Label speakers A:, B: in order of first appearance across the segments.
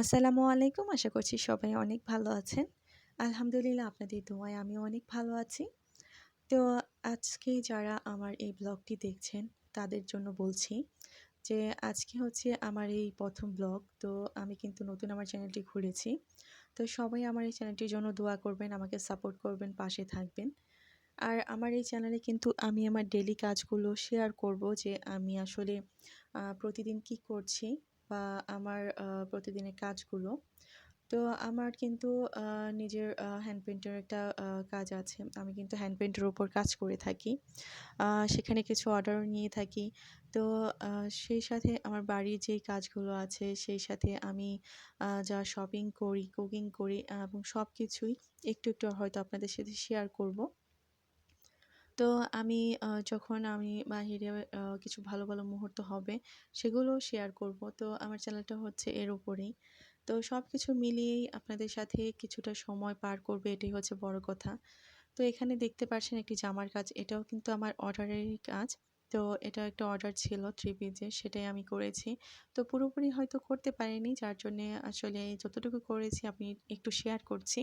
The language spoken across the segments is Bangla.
A: আসসালামু আলাইকুম। আশা করছি সবাই অনেক ভালো আছেন। আলহামদুলিল্লাহ আপনাদের দোয়ায় আমিও অনেক ভালো আছি। তো আজকে যারা আমার এই ব্লগটি দেখছেন, তাদের জন্য বলছি যে, আজকে হচ্ছে আমার এই প্রথম ব্লগ। তো আমি কিন্তু নতুন আমার চ্যানেলটি খুলেছি। তো সবাই আমার এই চ্যানেলটির জন্য দোয়া করবেন, আমাকে সাপোর্ট করবেন, পাশে থাকবেন। আর আমার এই চ্যানেলে কিন্তু আমি আমার ডেলি কাজগুলো শেয়ার করব যে, আমি আসলে প্রতিদিন কি করছি বা আমার প্রতিদিনের কাজগুলো। তো আমার কিন্তু নিজের হ্যান্ড পেন্টের একটা কাজ আছে। আমি কিন্তু হ্যান্ড পেন্টের ওপর কাজ করে থাকি। সেখানে কিছু অর্ডার নিয়ে থাকি। তো সেই সাথে আমার বাড়ির যেই কাজগুলো আছে, সেই সাথে আমি যা শপিং করি কুকিং করি এবং সব কিছুই একটু একটু হয়তো আপনাদের সাথে শেয়ার করব। তো আমি যখন আমি বাহিরে কিছু ভালো ভালো মুহূর্ত হবে সেগুলো শেয়ার করব। তো আমার চ্যানেলটা হচ্ছে এর উপরেই। তো সব কিছু মিলিয়েই আপনাদের সাথে কিছুটা সময় পার করবে, এটাই হচ্ছে বড় কথা। তো এখানে দেখতে পাচ্ছেন একটি জামার কাজ, এটাও কিন্তু আমার অর্ডারেরই কাজ। তো এটা একটা অর্ডার ছিল থ্রি পিজে সেটাই আমি করেছি। তো পুরোপুরি হয়তো করতে পারিনি, যার জন্যে আসলে যতটুকু করেছি, আপনি একটু শেয়ার করছি।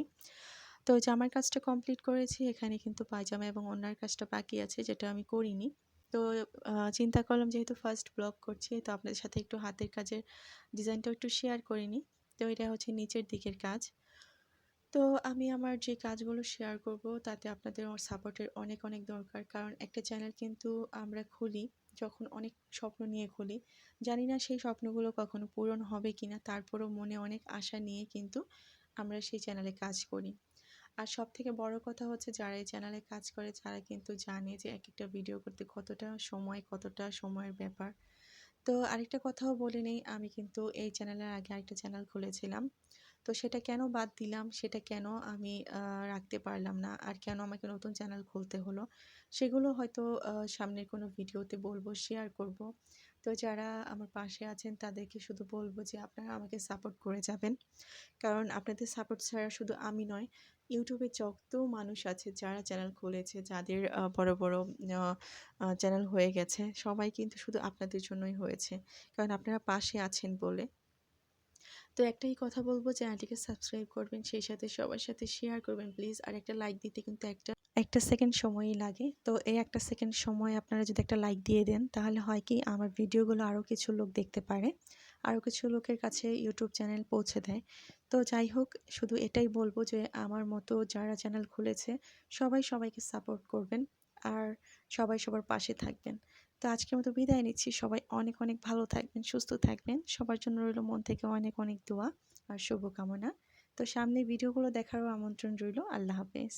A: তো জামার কাজটা কমপ্লিট করেছি, এখানে কিন্তু পায়জামা এবং অন্যার কাজটা বাকি আছে, যেটা আমি করিনি। তো চিন্তা করলাম যেহেতু ফার্স্ট ব্লগ করছি, তো আপনাদের সাথে একটু হাতের কাজের ডিজাইনটাও একটু শেয়ার করিনি। তো এটা হচ্ছে নিচের দিকের কাজ। তো আমি আমার যে কাজগুলো শেয়ার করব, তাতে আপনাদের সাপোর্টের অনেক অনেক দরকার। কারণ একটা চ্যানেল কিন্তু আমরা খুলি যখন অনেক স্বপ্ন নিয়ে খুলি। জানি না সেই স্বপ্নগুলো কখনো পূরণ হবে কি না তারপরও মনে অনেক আশা নিয়ে কিন্তু আমরা সেই চ্যানেলে কাজ করি। আর সব থেকে বড় কথা হচ্ছে যারা এই চ্যানেলে কাজ করে, তারা কিন্তু জানে যে এক একটা ভিডিও করতে কতটা সময়, কতটা সময়ের ব্যাপার। তো আরেকটা কথাও বলে নেই, আমি কিন্তু এই চ্যানেলের আগে আরেকটা চ্যানেল খুলেছিলাম। তো সেটা কেন বাদ দিলাম, সেটা কেন আমি রাখতে পারলাম না, আর কেন আমাকে নতুন চ্যানেল খুলতে হলো, সেগুলো হয়তো সামনের কোনো ভিডিওতে বলব শেয়ার করব। তো যারা আমার পাশে আছেন তাদেরকে শুধু বলব যে আপনারা আমাকে সাপোর্ট করে যাবেন। কারণ আপনাদের সাপোর্ট ছাড়া শুধু আমি নয়, ইউটিউবে যত মানুষ আছে যারা চ্যানেল খুলেছে, যাদের বড় বড় চ্যানেল হয়ে গেছে, সবাই কিন্তু শুধু আপনাদের জন্যই হয়েছে। কারণ আপনারা পাশে আছেন বলে। তো একটাই কথা বলব, চ্যানেলটিকে সাবস্ক্রাইব করবেন, সেই সাথে সবার সাথে শেয়ার করবেন, প্লিজ। আর একটা লাইক দিতে কিন্তু একটা একটা সেকেন্ড সময়ই লাগে। তো এই একটা সেকেন্ড সময় আপনারা যদি একটা লাইক দিয়ে দেন, তাহলে হয় কি আমার ভিডিওগুলো আরও কিছু লোক দেখতে পারে আরও কিছু লোকের কাছে ইউটিউব চ্যানেল পৌঁছে দেয়। তো যাই হোক, শুধু এটাই বলব যে আমার মতো যারা চ্যানেল খুলেছে, সবাই সবাইকে সাপোর্ট করবেন আর সবাই সবার পাশে থাকবেন। তো আজকের মতো বিদায় নিচ্ছি। সবাই অনেক অনেক ভালো থাকবেন, সুস্থ থাকবেন। সবার জন্য রইল মন থেকে অনেক অনেক দোয়া আর শুভকামনা। তো সামনে ভিডিওগুলো দেখারও আমন্ত্রণ রইল। আল্লাহ হাফেজ।